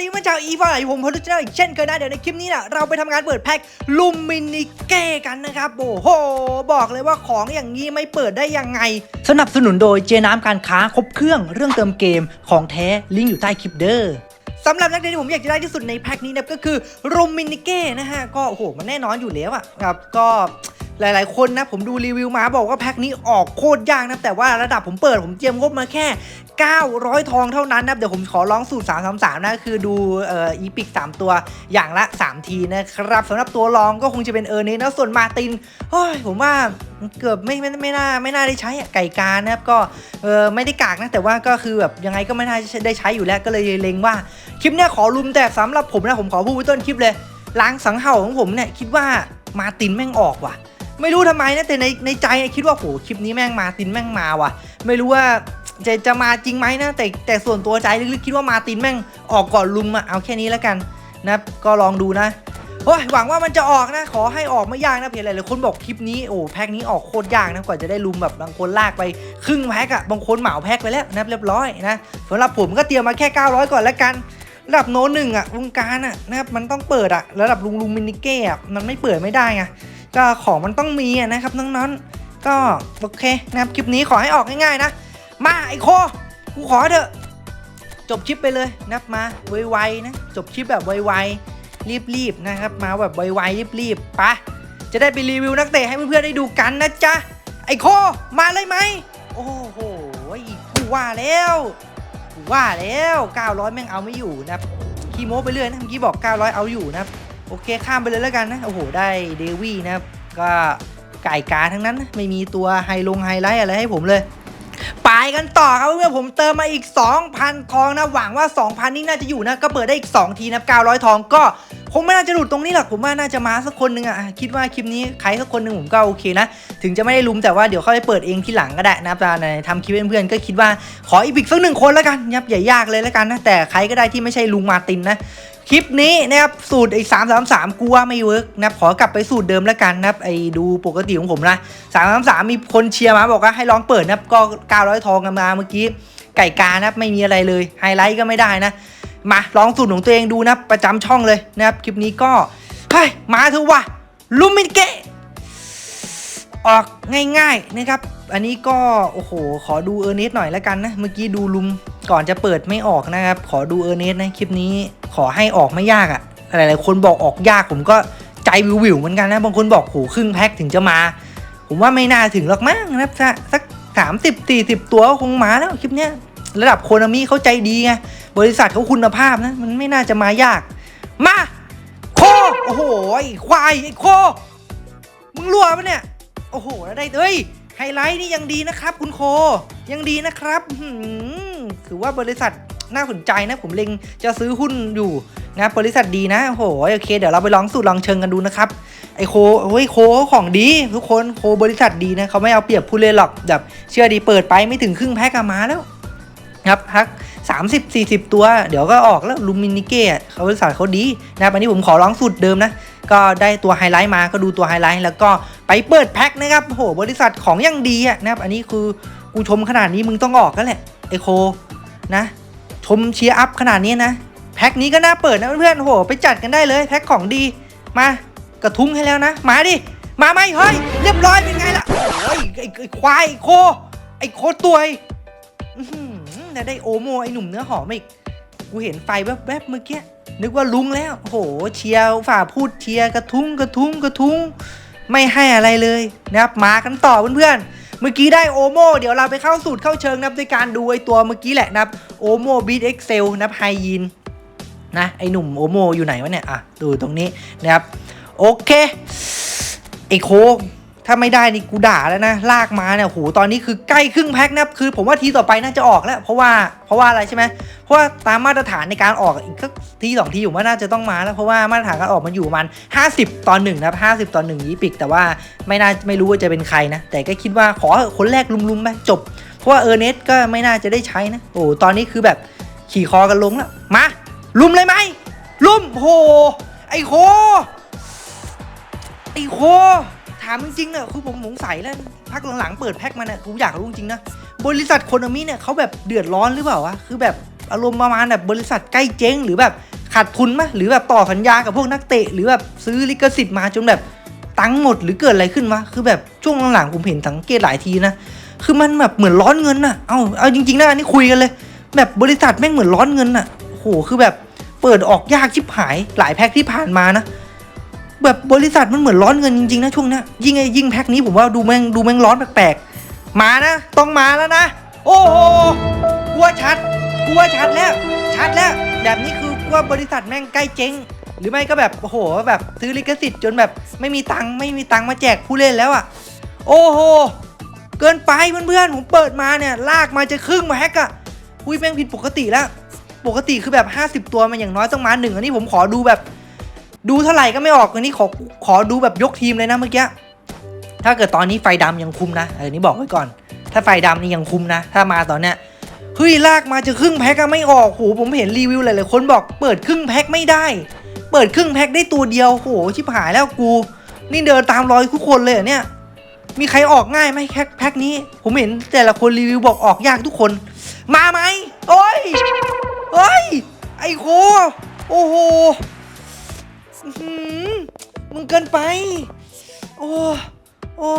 ดีเมื่อเช้าอีฟายผมพอลุชแนลอีกเช่นเคยนะเดี๋ยวในคลิปนี้นี่ยเราไปทำงานเปิดแพ็คลูมินิเก้กันนะครับโอ้โห บอกเลยว่าของอย่างนี้ไม่เปิดได้ยังไง สนับสนุนโดยเจน้ำการค้าครบเครื่องเรื่องเติมเกมของแท้ลิงก์อยู่ใต้คลิปเด้อสำหรับนักเรียนที่ผมอยากจะได้ที่สุดในแพ็คนี้นะก็คือรูมินิเก้นะฮะก็โอ้โหมันแน่นอนอยู่แล้วอะครับก็ หลายๆ คนนะผมดูรีวิวมาบอกว่าแพ็คนี้ออกโคตรยากนะแต่ว่าระดับผมเปิดผมเตรียมงบมาแค่ 900 ทองเท่านั้นนะเดี๋ยวผมขอลองสูตร 333 นะคือดูเอ่ออีพิก 3 ตัวอย่างละ 3 ทีนะครับสำหรับตัวรองก็คงจะเป็นเออร์เนสนะส่วนมาตินเฮ้ยผมว่าเกือบไม่ไม่ไม่น่าไม่น่าได้ใช้ไก่กานะครับก็เออไม่ได้กากนะแต่ว่าก็คือแบบยังไงก็ไม่น่าได้ใช้อยู่แล้วก็เลยเล็งว่าคลิปเนี้ยขอลุมแต่สำหรับผมนะผมขอพูดไว้ต้นคลิปเลยล้างสังเห่าของผมเนี่ยคิดว่ามาตินแม่งออกว่ะ ไม่รู้ทำไมนะแต่ในในใจคิดว่าโหคลิปนี้แม่งมาตินแม่งมาว่ะ ไม่รู้ว่าจะจะมาจริงไหมนะแต่แต่ส่วนตัวใจลึกๆคิดว่ามาตินแม่งออกก่อนลุมอะเอาแค่นี้แล้วกันนะก็ลองดูนะโอ้ยหวังว่ามันจะออกนะ ขอให้ออกไม่ยากนะเพียงหลายๆคนบอกคลิปนี้โอ้แพ็คนี้ออกโคตรยากนะกว่าจะได้ลุมแบบบางคนลากไปครึ่งแพ็คอะบางคนเหมาแพ็คไปแล้วนะเรียบร้อยนะสำหรับผมก็เตรียมมาแค่ 900 ก่อนแล้วกันระดับโน้ตหนึ่งอะวงการอะนะครับมันต้องเปิดอะระดับลุงลุงมินิเก้อะมันไม่เปิดไม่ได้ไง ก็ของมันต้องมีนะครับน้องๆก็โอเคนะครับคลิปนี้ขอให้ออกง่ายๆนะ มาไอโคกูขอเถอะจบคลิปไปเลยนะครับมาไวๆนะจบคลิปแบบไวๆรีบๆนะครับ มาแบบไวๆรีบๆปะจะได้ไปรีวิวนักเตะให้เพื่อนๆได้ดูกันนะจ๊ะไอโคมาเลยไหมโอ้โหกูว่าแล้วกูว่าแล้ว 900 แม่งเอาไม่อยู่นะครับคีโมไปเรื่อยนะเมื่อกี้บอก 900 เอาอยู่นะครับ โอเคข้ามไปเลยแล้วกันนะโอ้โหได้เดวี่นะครับก็ไก่กาทั้งนั้นนะไม่มีตัวไฮลงไฮไลท์อะไรให้ผมเลยไปกันต่อครับเพื่อนผมเติมมาอีก 2,000 ทองนะ หวังว่า 2,000 นี่น่าจะอยู่นะ ก็เปิดได้อีก 2 ทีนะ900 ทองก็ คงไม่น่าจะหลุดตรงนี้หรอกผมว่าน่าจะมาสักคนหนึ่งอะอะคิดว่าคลิปนี้ใครสักคนหนึ่งผมก็โอเคนะ ถึงจะไม่ได้ลุมแต่ว่าเดี๋ยวเขาไปเปิดเองที่หลังก็ได้นะครับแต่ในทำคลิปเพื่อนๆก็คิดว่าขออีพิกสักหนึ่งคนแล้วกันยับอย่ายากเลยแล้วกันนะแต่ใครก็ได้ที่ไม่ใช่ลุงมาตินนะคลิปนี้นะครับสูตรไอ้สามสามสามกูว่าไม่เวิร์กนะขอกลับไปสูตรเดิมแล้วกันนะไอ้ดูปกติของผมนะสามสามสามมีคนเชียร์มาบอกว่าให้ลองเปิดนะก็เก้าร้อยทองกันมาเมื่อกี้ไก่กานะครับไม่มีอะไรเลยไฮไลท์ก็ไม่ได้นะ มาลองสูตรของตัวเองดูนะประจำช่องเลยนะครับคลิปนี้ก็เฮ้ยมาเถอะว่ะลูมินเกะออกง่ายๆนะครับ อันนี้ก็โอ้โหขอดูเออร์เนสหน่อยแล้วกันนะเมื่อกี้ดูลุมก่อนจะเปิดไม่ออกนะครับ ขอดูเออร์เนสนะคลิปนี้ขอให้ออกไม่ยากอะ่ะหลายๆคนบอกออกยากผมก็ใจวิวๆเหมือนกันนะบางคนบอกโหครึ่งแพ็คถึงจะมา ผมว่าไม่น่าถึงหรอกมั้งนะครับสักสามสิบสี่สิบตัวคงมาแล้วคลิปเนี้ย ระดับโคนามิเขาใจดีไง บริษัทเขาคุณภาพนะ มันไม่น่าจะมายาก มา โค โอ้โหไอ้ควายไอ้โค มึงรั่วปะเนี่ย โอ้โห แล้วได้เฮ้ย ไฮไลท์นี่ยังดีนะครับ คุณโค ยังดีนะครับหืมถือว่าบริษัทน่าสนใจนะ ผมเล็งจะซื้อหุ้นอยู่นะบริษัทดีนะโอ้โหโอเค เดี๋ยวเราไปลองสูตรลองเชิงกันดูนะครับไอโคเฮ้ยโคของดี ทุกคนโคบริษัทดีนะเขาไม่เอาเปรียบผู้เล่นหรอกแบบเชื่อดีเปิดไปไม่ถึงครึ่งแพ็กอะมาแล้ว ครับพัก 30 40 ตัว เดี๋ยวก็ออกแล้วลูมินิเก้อะเขาบริษัทเขาดีนะครับอันนี้ผมขอร้องสูตรเดิมนะ ก็ได้ตัวไฮไลท์มาก็ดูตัวไฮไลท์แล้วก็ไปเปิดแพ็คนะครับโหบริษัทของยังดีอะนะครับอันนี้คือกูชมขนาดนี้มึงต้องออกก็แหละไอโคนะชมเชียร์อัพขนาดนี้นะแพ็คนี้ก็น่าเปิดนะเพื่อนๆโหไปจัดกันได้เลยแพ็คของดีมากระทุ้งให้แล้วนะ มาดิ มาไหมเฮ้ย เรียบร้อยเป็นไงล่ะโอ้ยไอ้ควายไอ้โค ไอ้โคตัวยอื้อ หือแล้วได้โอโมไอหนุ่มเนื้อหอมอีก กูเห็นไฟแวบๆเมื่อกี้นึกว่าลุงแล้วโหเชียร์ฝ่าพูดเชียร์กระทุ้งกระทุ้งกระทุ้ง ไม่ให้อะไรเลยนะครับมากันต่อเพื่อนๆเมื่อกี้ได้โอโมเดี๋ยวเราไปเข้าสูตรเข้าเชิงนับด้วยการดูไอตัวเมื่อกี้แหละนะับโอโมบีทเอ็กเซลนับไฮยีนนะไอหนุ่มโอโมอยู่ไหนวะเนี่ยอะดูตรงนี้นะครับโอเคไอโค ถ้าไม่ได้นี่กูด่าแล้วนะ ลากมาเนี่ยโหตอนนี้คือใกล้ครึ่งแพ็คนะคือ ผมว่าทีต่อไปน่าจะออกแล้ว เพราะว่าเพราะว่าอะไรใช่ไหมเพราะว่าตามมาตรฐานในการออกอีกสักทีสองทีผมว่าน่าจะต้องมาแล้วเพราะว่ามาตรฐานการออกมันอยู่มัน 50 ตอนหนึ่งนะครับ50ตอนหนึ่งยีปิก แต่ว่าไม่น่าไม่รู้ว่าจะเป็นใครนะ แต่ก็คิดว่าขอคนแรกลุมๆไปจบ เพราะว่าเออร์เนสก็ไม่น่าจะได้ใช้นะโอ้ตอนนี้คือแบบขี่คอกันลงแล้วมาลุมเลยไหมลุมโหไอโคไอโคามจริงๆเนี่ยคือผมสงสัยแล้วพักหลังๆเปิดแพ็คมาเนี่ยกูอยากรู้จริงๆนะบริษัทโคนมิเนี่ยเขาแบบเดือดร้อนหรือเปล่าวะคือแบบอารมณ์ประมาณแบบบริษัทใกล้เจ๊ง หรือแบบขาดทุนไหมหรือแบบต่อสัญญากับพวกนักเตะ หรือแบบซื้อลิขสิทธิ์มาจนแบบตังค์หมดหรือเกิดอะไรขึ้นวะคือแบบช่วงหลังๆผมเห็นสังเกตหลายทีนะคือมันแบบเหมือนร้อนเงินน่ะเอาเอาจริงๆนะอันนี้คุยกันเลย แบบบริษัทแม่งเหมือนร้อนเงินน่ะโอ้โหคือแบบเปิดออกยากชิบหายหลายแพ็คที่ผ่านมานะ แบบบริษัทมันเหมือนร้อนเงินจริงๆนะช่วงนี้ยิ่งไอ้ยิ่งแพ็คนี้ผมว่าดูแม่งดูแม่งร้อนแปลกๆมานะ ต้องมาแล้วนะ โอ้โหกลัวชัดกลัวชัดแล้ว ชัดแล้วแบบนี้คือกลัวบริษัทแม่งใกล้เจ๊งหรือไม่ก็แบบโอ้โหแบบซื้อลิขสิทธิ์จนแบบไม่มีตังค์ไม่มีตังค์มาแจกผู้เล่นแล้วอะ โอ้โหเกินไปเพื่อนๆผมเปิดมาเนี่ยลากมาจะครึ่งแม็กอะอุ้ยแม่งผิดปกติแล้ว ปกติคือแบบ 50 ตัวมันอย่างน้อยต้องมาหนึ่งอันนี้ผมขอดูแบบ ดูเท่าไหร่ก็ไม่ออกอันนี้ขอขอดูแบบยกทีมเลยนะเมื่อกี้ถ้าเกิดตอนนี้ไฟดำยังคุมนะเออนี่บอกไว้ก่อน ถ้าไฟดำนี่ยังคุมนะ ถ้ามาตอนเนี้ยเฮ้ยลากมาจะครึ่งแพ็กอะไม่ออกโหผมเห็นรีวิวหลายๆคนบอกเปิดครึ่งแพ็กไม่ได้ เปิดครึ่งแพ็กได้ตัวเดียวโหชิบหายแล้วกู นี่เดินตามรอยทุกคนเลยเนี่ย มีใครออกง่ายไหมแพ็คแพ็คนี้ ผมเห็นแต่ละคนรีวิวบอกออกยากทุกคน มาไหมโอ้ยเฮ้ยไอ้โคโอ้โห อื้อหือมึงเกินไป โอ้โอ้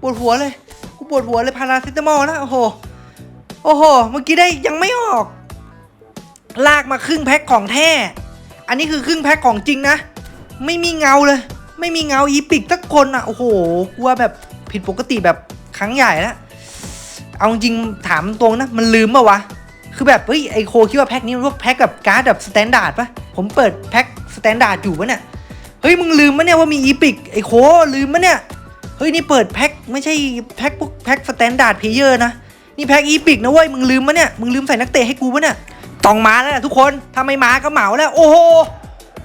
ปวดหัวเลยกูปวดหัวเลยพาราเซตามอลแล้วโอ้โหโอ้โหเมื่อกี้ได้ยังไม่ออก ลากมาครึ่งแพ็คของแท้ อันนี้คือครึ่งแพ็คของจริงนะ ไม่มีเงาเลย ไม่มีเงาอีปิกสักคนอะโอ้โหกลัวแบบผิดปกติแบบครั้งใหญ่แล้วเอาจริงถามตรงนะ มันลืมป่าวะ คือแบบเฮ้ยไอโคคิดว่าแพ็คนี้มันพวกแพ็คกับการ์ดแบบสแตนดาร์ดปะผมเปิดแพ็คสแตนดาร์ดอยู่ปะเนี่ย เฮ้ยมึงลืมมะเนี่ยว่ามีอีพิกไอ้โคลืมมะเนี่ย เฮ้ยนี่เปิดแพ็คไม่ใช่แพ็คพวกแพ็คสแตนดาร์ดเพลเยอร์นะ นี่แพ็คอีพิกนะเว้ยมึงลืมมะเนี่ย มึงลืมใส่นักเตะให้กูปะเนี่ย ต้องมาแล้วนะทุกคน ถ้าไม่มาก็เหมาแล้ว โอ้โห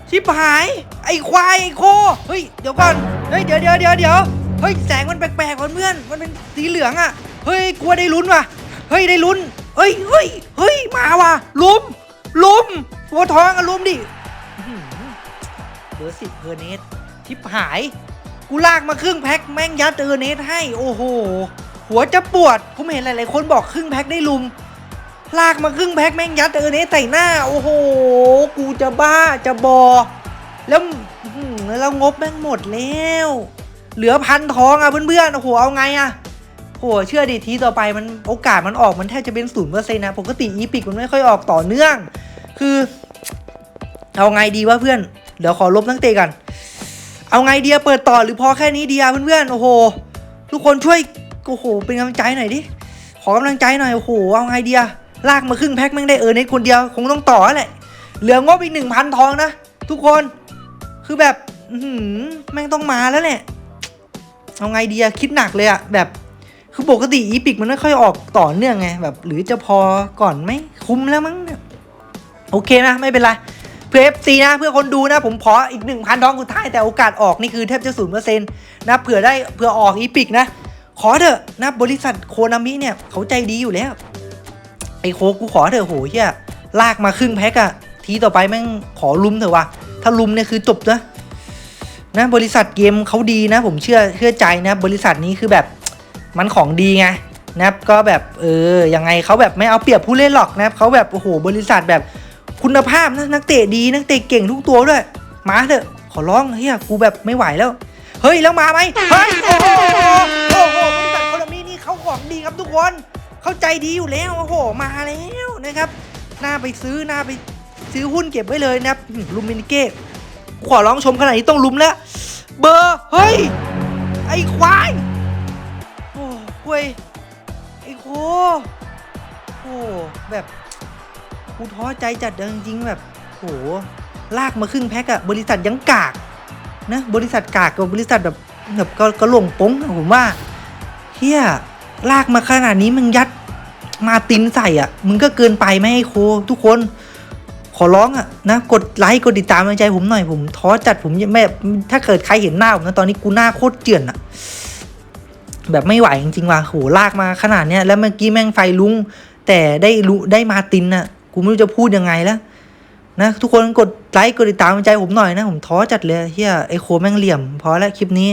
ชิบหาย ไอ้ควายไอ้โค เฮ้ยเดี๋ยวก่อน เฮ้ยเดี๋ยวเดี๋ยวเดี๋ยวเดี๋ยวเฮ้ยแสงมันแปลกๆว่ะเพื่อน มันเป็นสีเหลืองอะ เฮ้ยกลัวได้ลุ้นว่ะ เฮ้ยได้ลุ้น เฮ้ยเฮ้ยเฮ้ยมาว่ะ ลุม ลุมหัวท้องอะลุมดิ อื้อหือเบอร์สิบเพอร์เนสชิบหาย กูลากมาครึ่งแพ็คแม่งยัดเออร์เนสให้โอ้โห หัวจะปวดผมเห็นหลายๆคนบอกครึ่งแพ็คได้ลุม ลากมาครึ่งแพ็คแม่งยัดเออร์เนสใส่หน้า โอ้โห กูจะบ้าจะบอ แล้วแล้วงบแม่งหมดแล้ว เหลือพันทองอะเพื่อนๆโอ้โหเอาไงอะโหเชื่อดิทีต่อไปมันโอกาสมันออกมันแทบจะเป็นศูนย์เปอร์เซ็นต์นะปกติอีพิกมันไม่ค่อยออกต่อเนื่อง คือ เอาไงดีวะเพื่อน เดี๋ยวขอลบตั้งเตะกัน เอาไงเดียเปิดต่อหรือพอแค่นี้เดียเพื่อนๆ โอ้โห ทุกคนช่วย โอ้โห เป็นกำลังใจหน่อยดิ ขอกำลังใจหน่อย โอ้โห เอาไงเดีย ลากมาครึ่งแพ็คแม่งได้เออเน็ตคนเดียว คงต้องต่อแหละ เหลืองบอีกหนึ่งพันทองนะ ทุกคน คือแบบหือแม่งต้องมาแล้วแหละ เอาไงเดีอะคิดหนักเลยอะแบบ คือปกติอีพิกมันไม่ค่อยออกต่อเนื่องไงแบบ หรือจะพอก่อนไหมคุ้มแล้วมั้งเนี่ยโอเคนะ ไม่เป็นไร เพื่อ FC นะเพื่อคนดูนะผมขออีกหนึ่งพันทองสุดท้ายแต่โอกาสออกนี่คือแทบจะศูนย์เปอร์เซ็นต์นะเผื่อได้เผื่อออกอีพิกนะ ขอเถอะนะบริษัทโคนามิเนี่ยเขาใจดีอยู่แล้ว ไอโคกูขอเถอะโหเฮียลากมาครึ่งแพ็คอะทีต่อไปแม่งขอลุมเถอะวะถ้าลุมเนี่ยคือจบนะนะบริษัทเกมเขาดีนะ ผมเชื่อเชื่อใจนะ บริษัทนี้คือแบบมันของดีไงนะครับก็แบบเออยังไงเขาแบบไม่เอาเปรียบผู้เล่นหรอกนะครับเขาแบบโอ้โหบริษัทแบบ คุณภาพนะนักเตะดีนักเตะเก่งทุกตัวด้วย มาเถอะ ขอร้องเฮียกูแบบไม่ไหวแล้ว เฮ้ย แล้วมาไหมเฮ้ยโอ้โหโอ้โหบริษัทโคลามีนี่เขาของดีครับทุกคน เข้าใจดีอยู่แล้วโอ้โหมาแล้วนะครับน่าไปซื้อน่าไปซื้อหุ้นเก็บไว้เลยนะครับลูมินิเก้ขอร้องชมขนาดนี้ต้องลุมแล้วเบอร์เฮ้ยไอ้ควายโอ้ยไอ้โคโอ้แบบ กูท้อใจจัดเลยจริงๆแบบโหลากมาครึ่งแพ็คอะบริษัทยังกากนะบริษัทกากกับบริษัทแบบแบบก็ก็หลงป้งอะผมว่าเฮียลากมาขนาดนี้มึงยัดมาตินใส่อะมึงก็เกินไปไหมไอ้โค ทุกคน ขอร้องอะนะกดไลค์กดติดตามกำลังใจผมหน่อยผมท้อจัดผมยังไม่ถ้าเกิดใครเห็นหน้าผมนะตอนนี้กูหน้าโคตรเจือนอะแบบไม่ไหวจริงๆว่ะโหลากมาขนาดเนี้ยแล้วเมื่อกี้แม่งไฟลุงแต่ได้รู้ได้มาตินอะ กูไม่รู้จะพูดยังไงแล้วนะทุกคนกดไลค์กดติดตามใจผมหน่อยนะ ผมท้อจัดเลยเฮียไอโคแม่งเหลี่ยม พอแล้วคลิปนี้